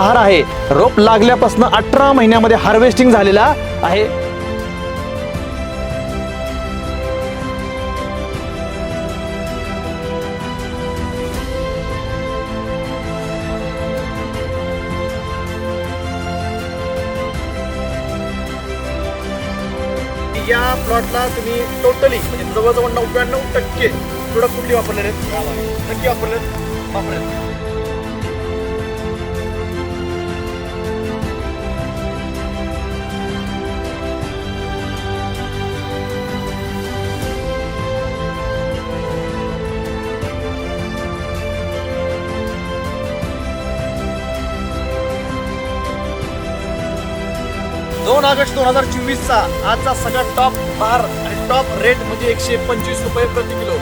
बहार आहे. रोप लागल्यापासून अठरा महिन्यामध्ये हार्वेस्टिंग झालेला आहे. या प्लॉटला तुम्ही टोटली म्हणजे जवळजवळ नव्याण्णव टक्के प्रोडक्ट कुठली वापरलेले आहेत? नक्की वापरलेत? वापरलेत. दोन ऑगस्ट दोन हजार चोवीसचा आजचा सगळ्यात टॉप बार आणि टॉप रेट म्हणजे एकशे पंचवीस रुपये प्रति किलो.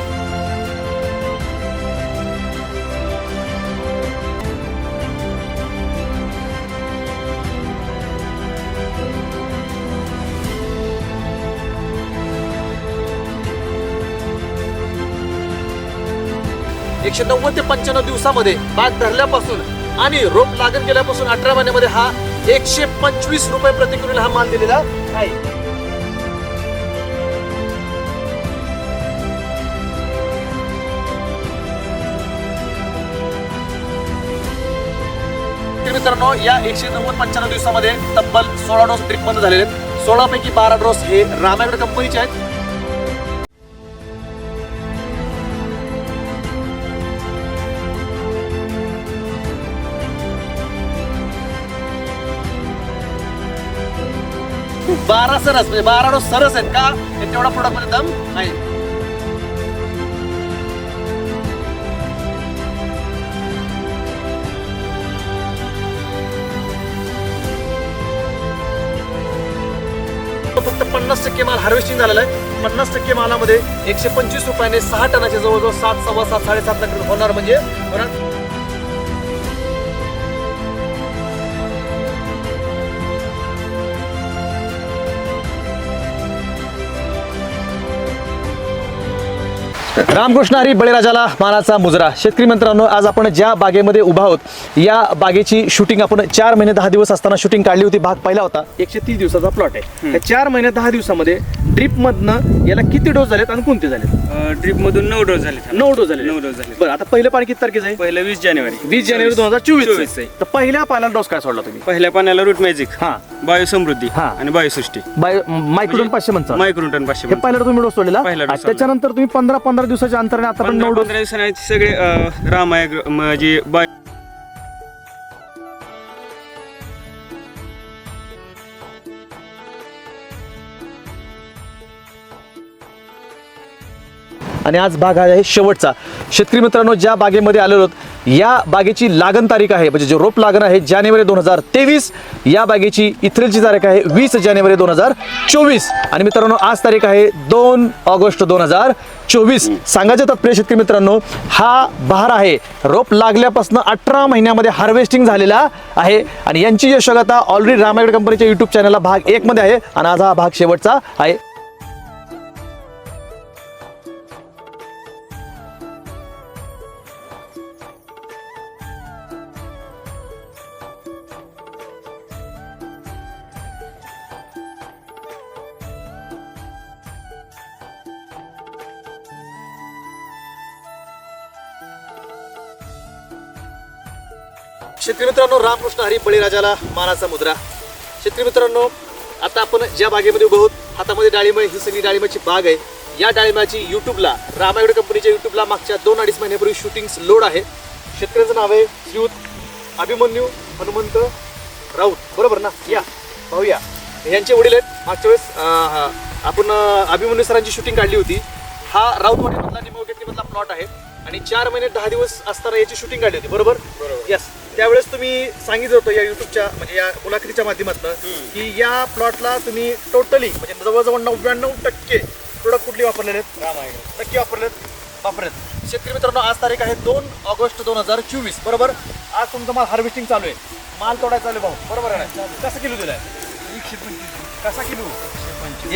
एकशे नव्वद ते पंच्याण्णव दिवसामध्ये बाग धरल्यापासून आणि रोप लागण केल्यापासून अठरा महिन्यामध्ये हा एकशे पंचवीस रुपये प्रति किलोला हा माल दिलेला आहे. मित्रांनो या एकशे नव्वद पंच्याण्णव दिवसामध्ये तब्बल सोळा डोस ड्रिप बंद झालेले आहेत. सोळा पैकी बारा डोस हे रामायण कंपनीचे आहेत. बारा सरस म्हणजे बारा डोस सरस आहेत का? तेवढा प्रोडक्टमध्ये दम नाही. फक्त पन्नास टक्के माल हार्वेस्टिंग झालेला आहे. पन्नास टक्के मालामध्ये एकशे पंचवीस रुपयाने सहा टनाच्या जवळजवळ सात सव्वा सात साडेसात लाख होणार म्हणजे रामकृष्ण हरी बळीराजाला मानाचा मुजरा. शेतकरी मित्रांनो आज आपण ज्या बागेमध्ये उभा आहोत या बागेची शूटिंग आपण चार महिने दहा दिवस असताना शूटिंग काढली होती. भाग पहिला होता. एकशे तीस दिवसाचा प्लॉट आहे. त्या चार महिने दहा दिवसामध्ये ड्रीप मधनं याला किती डोस झालेत आणि कोणते झाले ड्रीप मधून नऊ डोस झाले नऊ डोस झाले नऊ डोस झाले बरं आता पहिलं पाणी किती तारखेचं आहे? पहिलं वीस जानेवारी. वीस जानेवारी दोन हजार चोवीस. तर पहिल्या पाण्याला डोस काय सोडला तुम्ही? पहिल्या पाण्याला रूट मॅजिक हा. बायो समृद्धी हा. आणि बायो सृष्टी. बाय मायक्रोडोन पाचशे म्हणता मायक्रोटन पाचशे पहिला तुम्ही डोस सोडलेला? त्याच्यानंतर तुम्ही पंधरा पंधरा दिवसाच्या अंतराने आता पण नऊ पंधरा दिवसांनी सगळे अं, रामाय म्हणजे बायो आणि आज भाग आहे शेवटचा. शेतकरी मित्रांनो ज्या बागेमध्ये आलेलो या बागेची लागण तारीख आहे म्हणजे जे रोप लागण आहे जानेवारी दोन हजार तेवीस या बागेची इथ्रेलची तारीख आहे वीस जानेवारी दोन हजार चोवीस. आणि मित्रांनो आज तारीख आहे दोन ऑगस्ट दोन हजार चोवीस. सांगायचं तत्पर्य शेतकरी मित्रांनो हा बहार आहे. रोप लागल्यापासून अठरा महिन्यामध्ये हार्वेस्टिंग झालेला आहे. आणि यांची यशोगाथा ऑलरेडी रामायण कंपनीच्या युट्यूब चॅनलला भाग एक मध्ये आहे. आणि आज हा भाग शेवटचा आहे. शेतकरी मित्रांनो रामकृष्ण हरी बळीराजाला मानाचा मुद्रा. शेतकरी मित्रांनो आता आपण ज्या बागेमध्ये उभे आहोत हातामध्ये डाळिंब ही सगळी डाळिंबाची बाग आहे. या डाळिंबाची युट्यूबला रामायण कंपनीच्या युट्यूबला मागच्या दोन अडीच महिन्यापूर्वी शूटिंग लोड आहे. शेतकऱ्याचं नाव आहे श्रीयुत अभिमन्यू हनुमंत राऊत. बरोबर ना? या पाहूया. यांचे वडील आहेत. मागच्या वेळेस हा, आपण अभिमन्यू सरांची शूटिंग काढली होती. हा राऊतवाडीमधला निमोगेटलीमधला प्लॉट आहे. आणि चार महिने दहा दिवस असताना याची शूटिंग काढली होती. बरोबर? बरोबर. यस त्यावेळेस तुम्ही सांगितलं होतं या युट्यूबच्या म्हणजे या मुलाखतीच्या माध्यमातून की या प्लॉटला तुम्ही टोटली म्हणजे जवळजवळ नव्याण्णव टक्के प्रोडक्ट कुठली वापरलेले आहेत? नक्की वापरलेत? वापरलेत. शेतकरी मित्रांनो आज तारीख आहे दोन ऑगस्ट दोन हजार चोवीस. बरोबर? आज तुमचा माल हार्वेस्टिंग चालू आहे. माल तोडायचा चालू आहे भाऊ. बरोबर आहे ना? कसं किलो दिलाय? कसा किलो?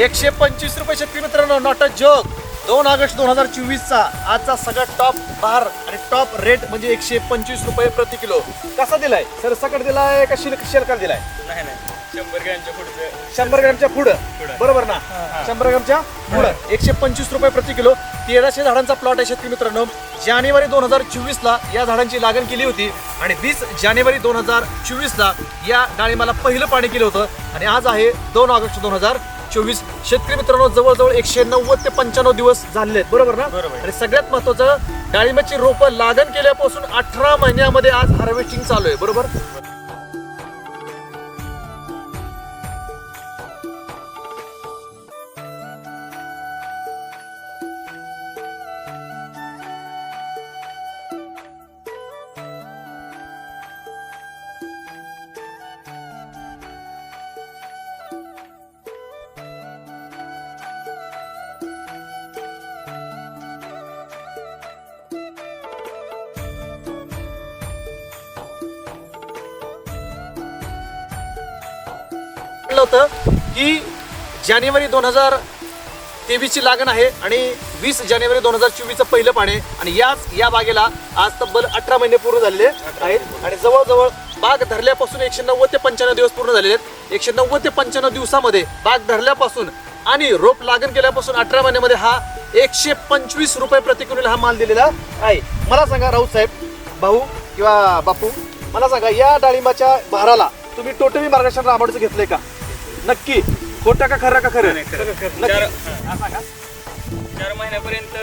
एकशे पंचवीस. रुपये शेतकरी मित्रांनो नॉट अ जोक दोन ऑगस्ट दोन हजार चोवीसचा आजचा सगळ्यात टॉप बार आणि टॉप रेट म्हणजे एकशे पंचवीस रुपये प्रति किलो. कसा दिलाय? सर सकट दिलाय का शिल्क शेलकर दिलाय? नाही नाही. शंभर ग्रॅमच्या पुढचं. शंभर ग्रॅमच्या पुढं. बरोबर ना? शंभर ग्रॅमच्या पुढं. एकशे पंचवीस रुपये प्रति किलो. तेराशे झाडांचा प्लॉट आहे शेतकरी मित्रांनो. जानेवारी दोन हजार चोवीस ला या झाडांची लागण केली होती आणि वीस जानेवारी दोन हजार चोवीस ला या डाळिंबाला पहिलं पाणी केलं होतं. आणि आज आहे दोन ऑगस्ट दोन हजार चोवीस. शेतकरी मित्रांनो जवळजवळ एकशे नव्वद ते पंच्याण्णव दिवस आहेत बरोबर ना? बरोबर. आणि सगळ्यात महत्वाचं डाळिंबाची रोपं लागण केल्यापासून अठरा महिन्यामध्ये आज हार्वेस्टिंग चालू आहे. बरोबर? होतं की जानेवारी दोन हजार तेवीसची लागण आहे आणि वीस जानेवारी दोन हजार चोवीसचं पहिलं पाणी आणि याच या बागेला आज तब्बल अठरा महिने पूर्ण झालेले आहेत. आणि जवळजवळ बाग धरल्यापासून एकशे नव्वद ते पंच्याण्णव दिवस पूर्ण झालेले आहेत. एकशे नव्वद ते पंच्याण्णव दिवसामध्ये बाग धरल्यापासून आणि रोप लागण केल्यापासून अठरा महिन्यामध्ये हा एकशे पंचवीस रुपये प्रति हा माल दिलेला आहे. मला सांगा राऊत साहेब भाऊ किंवा बापू मला सांगा या डाळिंबाच्या भाराला तुम्ही टोटली मार्गदर्शन रामाडचं घेतलंय का? नक्की खोटा का खरा का खरं नाही, खरं. चार- हा, सांगा. चार महिन्यापर्यंत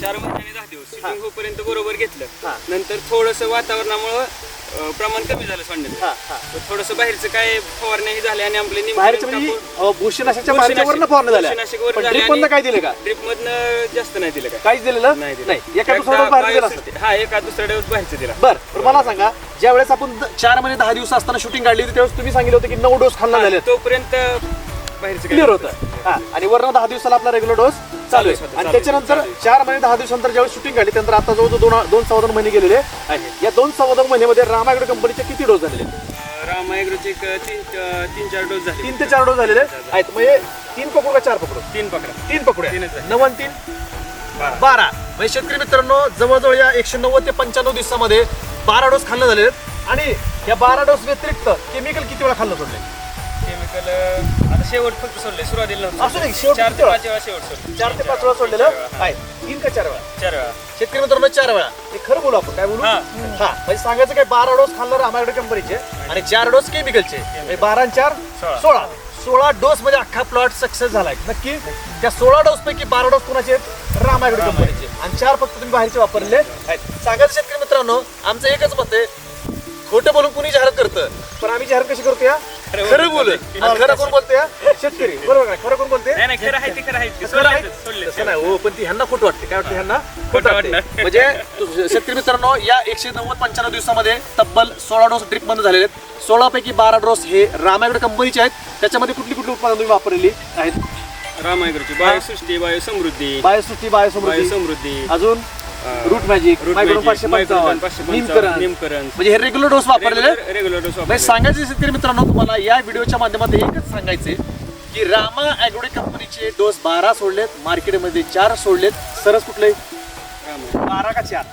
चार महिन्याने दहा दिवस. शूटिंग होईपर्यंत बरोबर हा. घेतलं नंतर थोडस वातावरणामुळं अं, प्रमाण कमी झालं सोडण्याचं. हा, हा. थोडस बाहेरचं काय फवारण्याही झाल्या आणि आपले निम बाहेरच्या म्हणजे अं, बुरशीनाशकच्या बाहेरच्या वरनं फवारणी झाल्या. पण ड्रिप मधनं काय दिलं का? ड्रिप मधनं जास्त नाही दिलं काय काहीच दिलेलं नाही दिलं. एका डोस बाहेर दिला बायोसिस्टी- हा एका दुसऱ्या दिवस बाहेरचं दिला. बर मला सांगा ज्या वेळेस आपण द- चार महिने दहा दिवस असताना शूटिंग काढली होती त्यावेळेस तुम्ही सांगितलं होतं की नऊ डोस खाल्ला झाले तोपर्यंत बाहेरचं क्लिअर होतं. हा आणि वरनं दहा दिवसाला आपला रेग्युलर डोस चालू आहे आणि त्याच्यानंतर चार महिने दहा दिवसानंतर ज्यावेळेस शूटिंग काढली त्यानंतर आता जवळजवळ दोन दोन सव्वा दोन महिने गेलेले आहेत. या दोन सव्वा दोन महिन्यामध्ये रामायगड कंपनीचे किती डोस झालेले आहेत? राम ॲग्रोचे एक तीन चार डोस झाले तीन ते चार डोस झालेले आहेत. म्हणजे तीन पकडू का चार पकडू? तीन पकडा. तीन. नऊ आणि तीन? बारा. म्हणजे शेतकरी मित्रांनो जवळजवळ या एकशे नव्वद ते पंच्याण्णव दिवसामध्ये बारा डोस खाल्लं झालेले आहेत. आणि या बारा डोस व्यतिरिक्त केमिकल किती वेळा खाल्लं सोडले केमिकल आता शेवट फक्त सोडले सुरुवातीला असू दे, नव्हतं शेवट चार किती ते वेळा? पाच वेळा शेवट सोडले चार ते पाच वेळा सोडलेलं आहे तीन का चार वेळा? चार वेळा. शेतकरी मित्रांनो चार वेळा. हे खरं बोलू आपण काय बोलू? हा. हा. म्हणजे सांगायचं काय बारा डोस खाल्लं रामायगड कंपनीचे आणि चार डोस केमिकलचे म्हणजे बारा आणि चार सोळा. सोळा. सोळा डोस मध्ये अख्खा प्लॉट सक्सेस झालाय नक्की त्या सोळा डोस पैकी बारा डोस कोणाचे आहेत? रामायगड कंपनीचे. आणि चार फक्त तुम्ही बाहेरचे वापरले आहेत. सांगायचं शेतकरी मित्रांनो आमचं एकच मत आहे खोटं बोलून कुणी जाहिरात करतं? पण आम्ही जाहिरात कशी करतो या खरं. बोल. खरं कोण बोलते या शेतकरी. बरोबर काय खरं कोण बोलते नाही नाही खरं आहे ते खरं आहे ते. खरं आहे? सोडले सोडले. तसं नाही. हो पण ती ह्यांना खोटं वाटते काय वाटते ह्यांना? खोटं वाटते. म्हणजे शेतकरी मित्रांनो या एकशे नव्वद पंच्याण्णव दिवसामध्ये तब्बल सोळा डोस ड्रिपमध्ये झालेले आहेत. सोळा पैकी बारा डोस हे रामायगड कंपनीचे आहेत. त्याच्यामध्ये कुठली कुठली उत्पादन तुम्ही वापरलेली आहेत? राम ॲग्रोची बायोसृष्टी बायोसमृद्धी. बायोसृष्टी बायोसमृद्धी. बायोसमृद्धी. अजून? रूट मॅजिक मायक्रोन पाचशे पंचावन्न. पाचशे पंचावन्न, निमकरण निमकरण. म्हणजे हे रेग्युलर डोस वापरलेले. आहेत. रेग्युलर डोस म्हणजे सांगायचे शेतकरी मित्रांनो तुम्हाला या व्हिडिओच्या माध्यमातून एकच सांगायचे की रामा ॲग्रोडे कंपनीचे डोस बारा सोडलेत मार्केटमध्ये चार सोडलेत. सरस कुठले बारा का चार?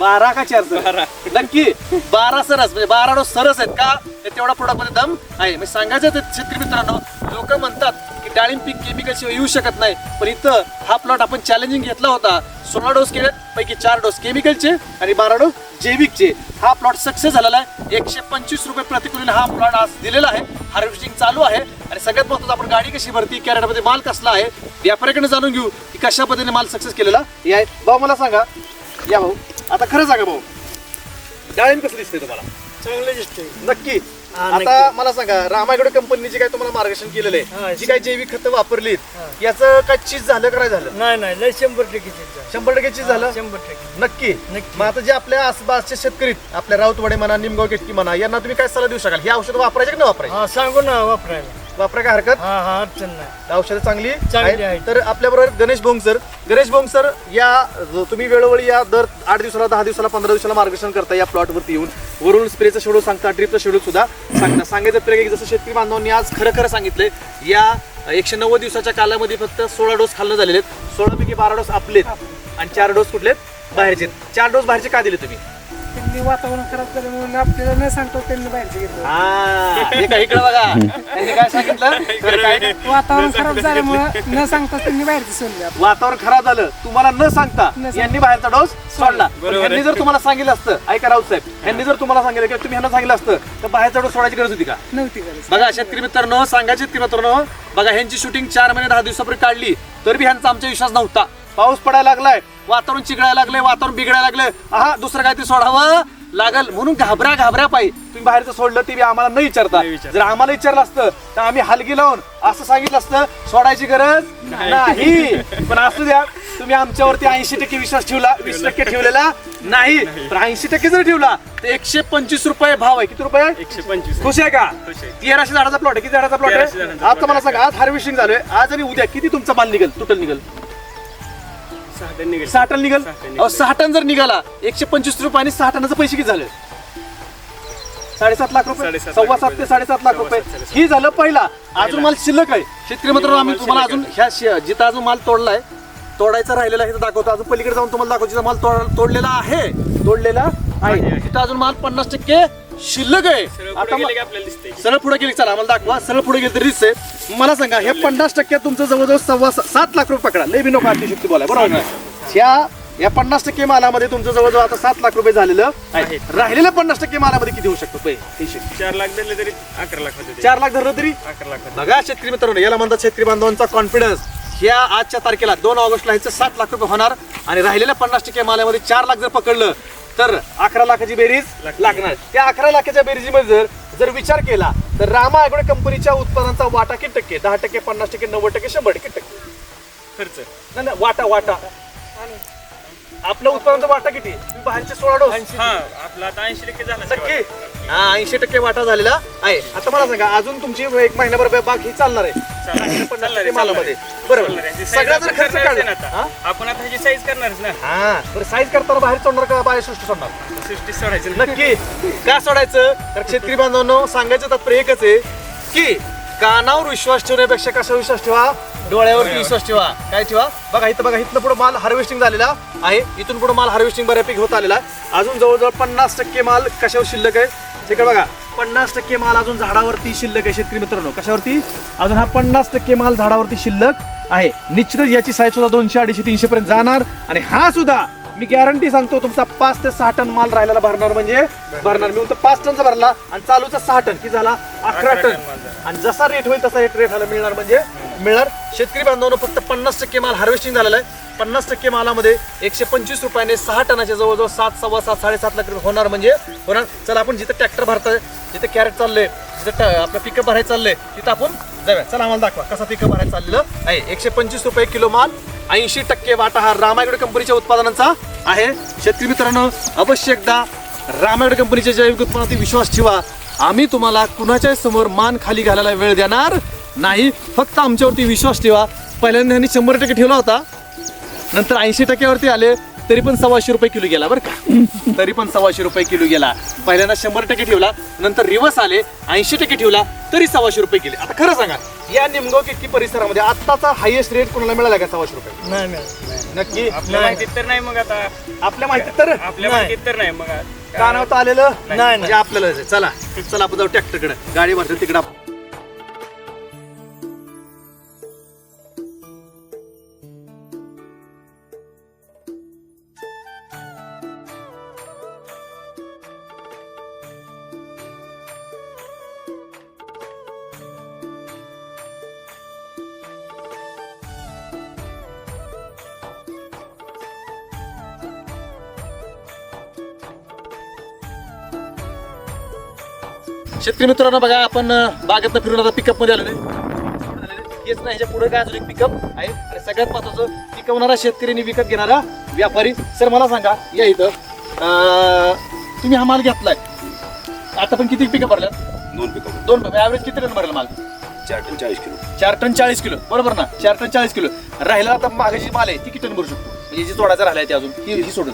बारा का चार सर. नक्की. बारा सरस म्हणजे बारा डोस सरस आहेत का? तर तेवढा प्रोडक्टमध्ये दम आहे. म्हणजे सांगायचं शेतकरी मित्रांनो लोक म्हणतात डाळिंब पीक केमिकल शिवाय येऊ शकत नाही. पण इथं हा प्लॉट आपण चॅलेंजिंग घेतला होता. सोळा डोस केलेत पैकी चार डोस केमिकलचे आणि बारा डोस जैविकचे हा प्लॉट सक्सेस झालेला आहे. एकशे पंचवीस रुपये प्रतिकृतीने हा प्लॉट आज दिलेला आहे. हार्वेस्टिंग चालू आहे. आणि सगळ्यात महत्वाचं आपण गाडी कशी भरती कॅरेटमध्ये माल कसला आहे व्यापाऱ्याकडे जाणून घेऊ की कशा पद्धतीने माल सक्सेस केलेला आहे. भाऊ मला सांगा. या भाऊ. आता खरं सांगा भाऊ. डाळिंब कसं दिसतंय तुम्हाला? चांगलं दिसतंय. नक्की. आता मला सांगा रामायगड कंपनीने जे काय तुम्हाला मार्गदर्शन केलेलं आहे जी काय जैविक खतं वापरलीत याचं काय चीज झालं का नाही झालं? नाही नाही लय शंभर टक्के. शंभर टक्के चीज झालं? शंभर टक्के. नक्की. नक्की. मग आता जे आपल्या आसपासचे शेतकरी आपल्या राऊतवाडे म्हणा निमगाव केटकी म्हणा यांना तुम्ही काय सल्ला देऊ शकाल? ही औषध वापरायचे की नाही वापरायचे? हा सांगू ना वापरायला. वापरा काय हरकत? हा हा अडचण नाही. औषधं चांगली चांगली आहेत. आहेत. तर आपल्या बरोबर गणेश भोंग सर. गणेश भोंग सर या जो तुम्ही वेळोवेळी या दर आठ दिवसाला दहा दिवसाला पंधरा दिवसाला मार्गदर्शन करता या प्लॉट वरती येऊन. वरून स्प्रेचं शेड्यूल सांगता ट्रिपचं शेड्यूल सुद्धा सांगता. सांगायचं प्रयोग जसं शेतकरी बांधवांनी आज खरं खरं सांगितलंय या एकशे नव्वद दिवसाच्या कालामध्ये फक्त सोळा डोस खाल्लं झालेले आहेत. सोळापैकी बारा डोस आपलेत आणि चार डोस कुठलेत बाहेरचे चार डोस बाहेरचे का दिले तुम्ही? वातावरण खराब झालं म्हणून आपल्याला न सांगतो त्यांनी बाहेरचे घेतलं काय इकडे बघा. त्यांनी काय सांगितलं? तर काय? वातावरण खराब झाल्यामुळं न सांगता त्यांनी बाहेरचे सोडले वातावरण खराब झालं. तुम्हाला न सांगता न सांगता. यांनी बाहेरचा डोस सोडला. पण बरोबर यांनी. जर तुम्हाला सांगितलं असतं ऐका राऊत साहेब यांनी जर तुम्हाला सांगितलं की तुम्ही यांना सांगितलं असतं तर बाहेरचा डोस सोडायची गरज होती का? नव्हती गरज. बघा शेतकरी मित्रांनो सांगायचे शेतकरी मित्रांनो बघा ह्यांची शूटिंग चार महिने दहा दिवसापूर्वी काढली तर बी ह्यांचा आमचा विश्वास नव्हता. पाऊस पडायला लागलाय. वातावरण चिघळायला लागलंय वातावरण बिघडायला लागलंय. हा दुसरं काय ते सोडावं? लागल. म्हणून घाबरा घाबरा पाहिजे तुम्ही बाहेरचं सोडलं ते आम्हाला नाही विचारता. जर आम्हाला विचारलं असतं तर आम्ही हलगी लावून असं सांगितलं असतं सोडायची गरज नाही. पण असू द्या तुम्ही आमच्यावरती ऐंशी टक्के विश्वास ठेवला वीस टक्के ठेवलेला नाही. तर ऐंशी टक्के जर ठेवला तर एकशे पंचवीस रुपये भाव आहे. किती रुपये? एकशे पंचवीस. खुश आहे का. तेराशे झाडाचा प्लॉट आहे. किती झाडाचा प्लॉट आहे? मला आहे. सांगा आज हार्वेस्टिंग झालोय. आज आणि उद्या किती तुमचा माल निघेल? टोटल निघेल. टन निघेल. सहा टन निघेल? सहा टन अहो. सहा टन जर निघाला एकशे पंचवीस रुपये आणि सहा टनाचे पैसे किती झाले? साडेसात लाख रुपये? साडेसात सव्वा सात रुपये ते साडेसात लाख सव्वा रुपये. सात, साडेसात. ही झालं पहिला. अजून माल शिल्लक आहे. शेतकरी मित्रांनो आम्ही तुम्हाला अजून ह्या शे- जिथं अजून माल तोडलाय तोडायचा राहिलेला आहे हे दाखवतो. अजून पलीकडे जाऊन तुम्हाला दाखवतो जिथं माल तोड- तोडलेला आहे तोडलेला आहे. आहे. तिथं अजून माल पन्नास टक्के शिल्लक आहे सरळ आता सरळ पुढे गेली चला आम्हाला दाखवा सरळ पुढे गेली तरी दिसते मला सांगा हे पन्नास टक्क्यात तुमचं जवळजवळ सव्वा सात लाख रुपये पकडा लय बी नको आर्थिक शक्ती बोला बरोबर ना? ह्या या पन्नास टक्के मालामध्ये तुमचं जवळजवळ आता सात लाख रुपये झालेलं आहे आहे. राहिलेल्या पन्नास टक्के मालामध्ये किती होऊ शकतो पै- हिशेब? चार लाख दिले तरी अकरा लाख होते. चार लाख धरलं तरी अकरा लाख. बघा शेतकरी मित्रांनो याला म्हणतात शेतकरी बांधवांचा कॉन्फिडन्स ह्या आजच्या तारखेला दोन ऑगस्टला ह्याचं सात लाख रुपये होणार आणि राहिलेल्या पन्नास टक्के मालामध्ये चार लाख जर पकडलं तर अकरा लाखाची बेरीज लागणार. त्या अकरा लाखाच्या बेरीजमध्ये जर जर विचार केला तर रामा आगोडे कंपनीच्या उत्पादनाचा वाटा किती टक्के? दहा टक्के पन्नास टक्के नव्वद टक्के शंभर टक्के टक्के खर्च. नाही नाही, वाटा वाटा. आपलं उत्पादनाचा वाटा किती? बाहेरचे सोळा डोस. हा आपला आता ऐंशी टक्के झाला नक्की? हा ऐंशी टक्के वाटा झालेला आहे. आता मला सांगा अजून तुमची एक महिन्याभर बाग ही चालणार आहे. पन्नास टक्के मालामध्ये. बरोबर. सगळा जर खर्च काढला. आपण आता ह्याची साईज करणारच ना. हा बरं साईज करताना बाहेर सोडणार का बाहेर सृष्टी सोडणार? सृष्टी सोडायचं. नक्की. का सोडायचं? तर शेतकरी बांधवांनो सांगायचं तात्पर्य एकच आहे की कानावर विश्वास ठेवण्यापेक्षा कसा विश्वास ठेवा? डोळ्यावरती विश्वास ठेवा. काय ठेवा? बघा इथं बघा इथनं पुढे माल हार्वेस्टिंग झालेला आहे. इथून पुढे माल हार्वेस्टिंग बऱ्यापैकी होत आलेला आहे. अजून जवळजवळ पन्नास टक्के माल कशावर शिल्लक आहे? ठीक आहे बघा पन्नास टक्के माल अजून झाडावरती शिल्लक आहे शेतकरी मित्रांनो. कशावरती? अजून हा पन्नास टक्के माल झाडावरती शिल्लक आहे. निश्चितच याची साईज सुद्धा दोनशे अडीचशे तीनशे पर्यंत जाणार. आणि हा सुद्धा मी गॅरंटी सांगतो तुमचा पाच ते सहा टन माल राहिलेला भरणार म्हणजे भरणार. मी पाच टनचा भरला आणि चालूचा सहा टन की झाला अकरा टन. आणि जसा रेट होईल तसा रेट रेट मिळणार म्हणजे मिळणार. शेतकरी बांधवांना फक्त पन्नास टक्के माल हार्वेस्टिंग झालेला आहे. पन्नास टक्के मालामध्ये एकशे पंचवीस रुपयाने सहा टनाच्या जवळजवळ सात सव्वा सात साडेसात लाख होणार म्हणजे होणार. चला आपण जिथं ट्रॅक्टर भरतोय जिथं कॅरेट चाललंय जिथं ट- आपलं पिकअप भरायचं चाललंय तिथं आपण जाऊया. चला आम्हाला दाखवा कसा पिकअप भरायचं चाललेलं आहे. एकशे पंचवीस रुपये किलो माल ऐंशी टक्के वाटा हा रामायगड कंपनीच्या उत्पादनांचा आहे. शेतकरी मित्रांनो अवश्य एकदा रामायण कंपनीच्या जैविक उत्पन्नातील विश्वास ठेवा. आम्ही तुम्हाला कुणाच्या समोर मान खाली घालायला वेळ देणार नाही फक्त आमच्यावरती विश्वास ठेवा. पहिल्यांदा यांनी शंभर टक्के ठेवला होता. नंतर ऐंशी टक्क्यावरती आले तरी पण सव्वाशे रुपये किलो गेला बरं का. तरी पण सव्वाशे रुपये किलो गेला. पहिल्यांदा शंभर टक्के ठेवला नंतर रिवर्स आले ऐंशी टक्के ठेवला तरी सव्वाशे रुपये गेले. आता खरं सांगा या निमगाव किती परिसरामध्ये आत्ताचा हायेस्ट रेट कोणाला मिळाला का सव्वाशे रुपये? नाही नक्की? आपल्या माहितीत तर नाही मग आता. आपल्या माहितीत तर? आपल्या. माहितीत तर नाही मग कानावत आलेलं? नाही. म्हणजे आपल्याला चला. चला आपण जाऊ ट्रॅक्टरकडे. गाडी भरतो तिकडे शेतकरी मित्रांनो बघा आपण बागेतनं फिरून आता पिकअपमध्ये आलेलो आहे. हेच नाही ह्याच्या पुढे काय अजून एक पिकअप आहे. आणि सगळ्यात महत्वाचं पिकवणारा शेतकरी आणि विकत घेणारा व्यापारी. सर मला सांगा या इथं तुम्ही हा माल घेतलाय. आता पण किती पिकअप भरल्यात? दोन पिकअप दोन ऍव्हरेज किती टन भरेल माल? चार टन चाळीस किलो. चार टन चाळीस किलो. बरोबर ना? चार टन चाळीस किलो. राहिला आता मागे जी माल आहे ती किती टन भरू शकतो? म्हणजे जी तोडायचं राहिलाय ते अजून ही झालं.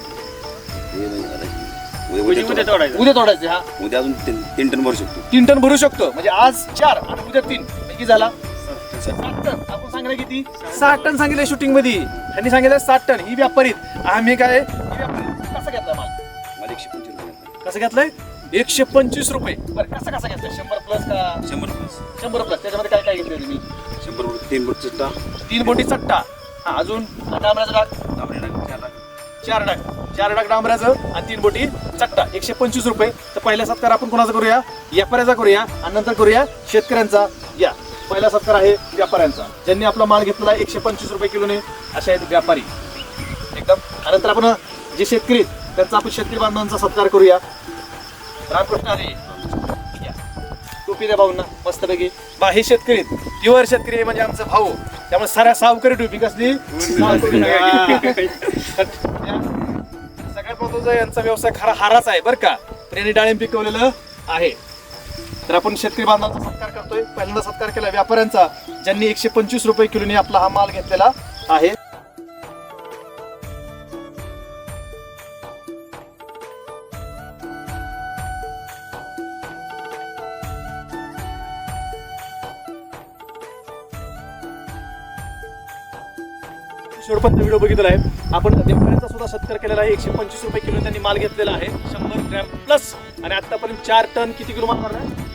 उद्या- उद्या तोडायचं. उद्या तोडायचे हा. उद्या अजून तीन तीन टन भरू शकतो. तीन टन भरू शकतो. म्हणजे आज चार आणि उद्या तीन. म्हणजे किती झाला सात टन. आपण सांगितलं किती? साठ टन सांगितलं शूटिंगमध्ये त्यांनी सांगितलं सात टन. ही व्यापारीत आम्ही काय ही व्यापारीत. कसं घेतला माल? मला एकशे पंचवीस रुपये कसं घेतलंय? एकशे पंचवीस रुपये. बरं कसं कसं घेतलं शंभर प्लस का शंभर प्लस शंभर प्लस त्याच्यामध्ये काय काय घेतलं तुम्ही? शंभर रुपये तीन बोट चिट्टा. तीन बोटी चट्टा. हा अजून डांबराचा डाग चार डाग. चार डाग डांबऱ्याचं आणि तीन बोटी चट्टा एकशे पंचवीस रुपये. तर पहिला सत्कार आपण कोणाचा करूया? व्यापाऱ्याचा करूया आणि नंतर करूया शेतकऱ्यांचा. या. पहिला सत्कार आहे व्यापाऱ्यांचा. ज्यांनी आपला माल घेतलेला आहे एकशे पंचवीस रुपये किलोने असे आहेत व्यापारी. एकदम. आणि नंतर आपण जे शेतकरी आहेत, त्यांचा आपण शेतकरी बांधवांचा सत्कार करूया. रामकृष्ण हरी. टोपी द्या भाऊंना मस्तपैकी. बा हे शेतकरी. प्युअर शेतकरी म्हणजे आमचा भाऊ. त्यामुळे साऱ्या सावकरी टोपी कसली. सगळ्यात महत्त्वाचा यांचा व्यवसाय खरा हाराच आहे बरं का? पण यांनी डाळिंब पिकवलेलं आहे. तर आपण शेतकरी बांधवांचा सत्कार करतोय. पहिल्यांदा सत्कार केला व्यापाऱ्यांचा ज्यांनी एकशे पंचवीस रुपये किलोने आपला हा माल घेतलेला आहे. शेवटपर्यंत व्हिडिओ बघितला आहे. आपण व्यापाऱ्यांचा सुद्धा सत्कार केलेला आहे. एकशे पंचवीस रुपये किलो त्यांनी माल घेतलेला आहे. शंभर ग्रॅम प्लस आणि आतापर्यंत चार टन किती किलो माल भरला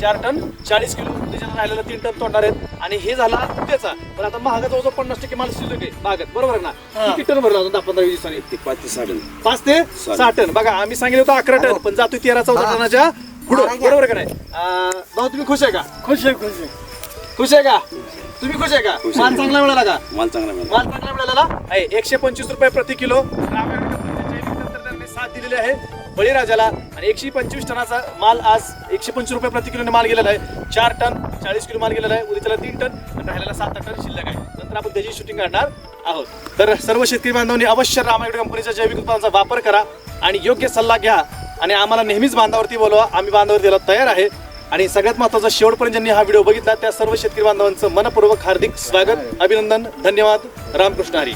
चार टन चाळीस किलो. त्याच्यानं राहिलेला तीन टन तोडणार आहेत. आणि हे झाला उद्याचा पण आता महागा जवळजवळ पन्नास टक्के माल शिल्लक आहे. बागत बरोबर आहे ना? किती टन भरला दहा पंधरा वीस दिवसांनी ते पाच ते सहा टन. पाच ते सहा टन. बघा आम्ही सांगितलं होतं अकरा टन पण जातोय तेरा चौदा टनाच्या पुढं. बरोबर का नाही? भाऊ तुम्ही खुश आहे का? खुश आहे खुश आहे. खुश आहे का? तुम्ही खुश आहे का? खुश आहे. माल चांगला मिळाला का? माल चांगला मिळाला. माल चांगला मिळालेला आहे एकशे पंचवीस रुपये प्रति किलो. कंपनीच्या जैविक तंत्रज्ञानाने साथ दिलेली आहे. बळीराजाला आणि एकशे पंचवीस टनाचा माल आज एकशे पंचवीस रुपये प्रति किलोने माल गेलेला आहे. चार टन चाळीस किलो माल गेलेला आहे. उद्याला तीन टन आणि राहिलेला सात आठ टन शिल्लक आहे. नंतर आपण त्याची शूटिंग काढणार आहोत. तर सर्व शेतकरी बांधवांनी अवश्य रामायण कंपनीच्या जैविक उत्पादनाचा वापर करा आणि योग्य सल्ला घ्या. आणि आम्हाला नेहमीच बांधावरती बोलवा. आम्ही बांधावरती यायला तयार आहे. आणि सगळ्यात महत्त्वाचा शेवटपर्यंत ज्यांनी हा व्हिडिओ बघितला त्या सर्व शेतकरी बांधवांचं मनपूर्वक हार्दिक स्वागत अभिनंदन धन्यवाद रामकृष्ण हरी.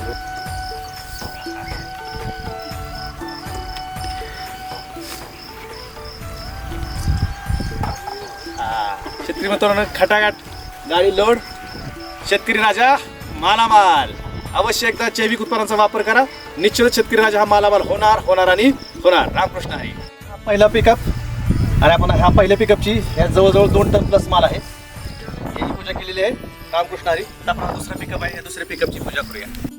शेतकरी मित्रांनो खटाखट गाडी लोड. शेतकरी राजा मालामाल. अवश्य एकदा जैविक उत्पादनाचा वापर करा. निश्चितच शेतकरी राजा हा मालामाल होणार होणार आणि होणार. रामकृष्ण हरी. पहिला पिकअप आणि आपण ह्या पहिल्या पिकअपची ह्या जवळजवळ दोन टन प्लस माल आहे. याची पूजा केलेली आहे. रामकृष्णारी आता आपण दुसरा पिकअप आहे या दुसऱ्या पिकअपची पूजा करूया.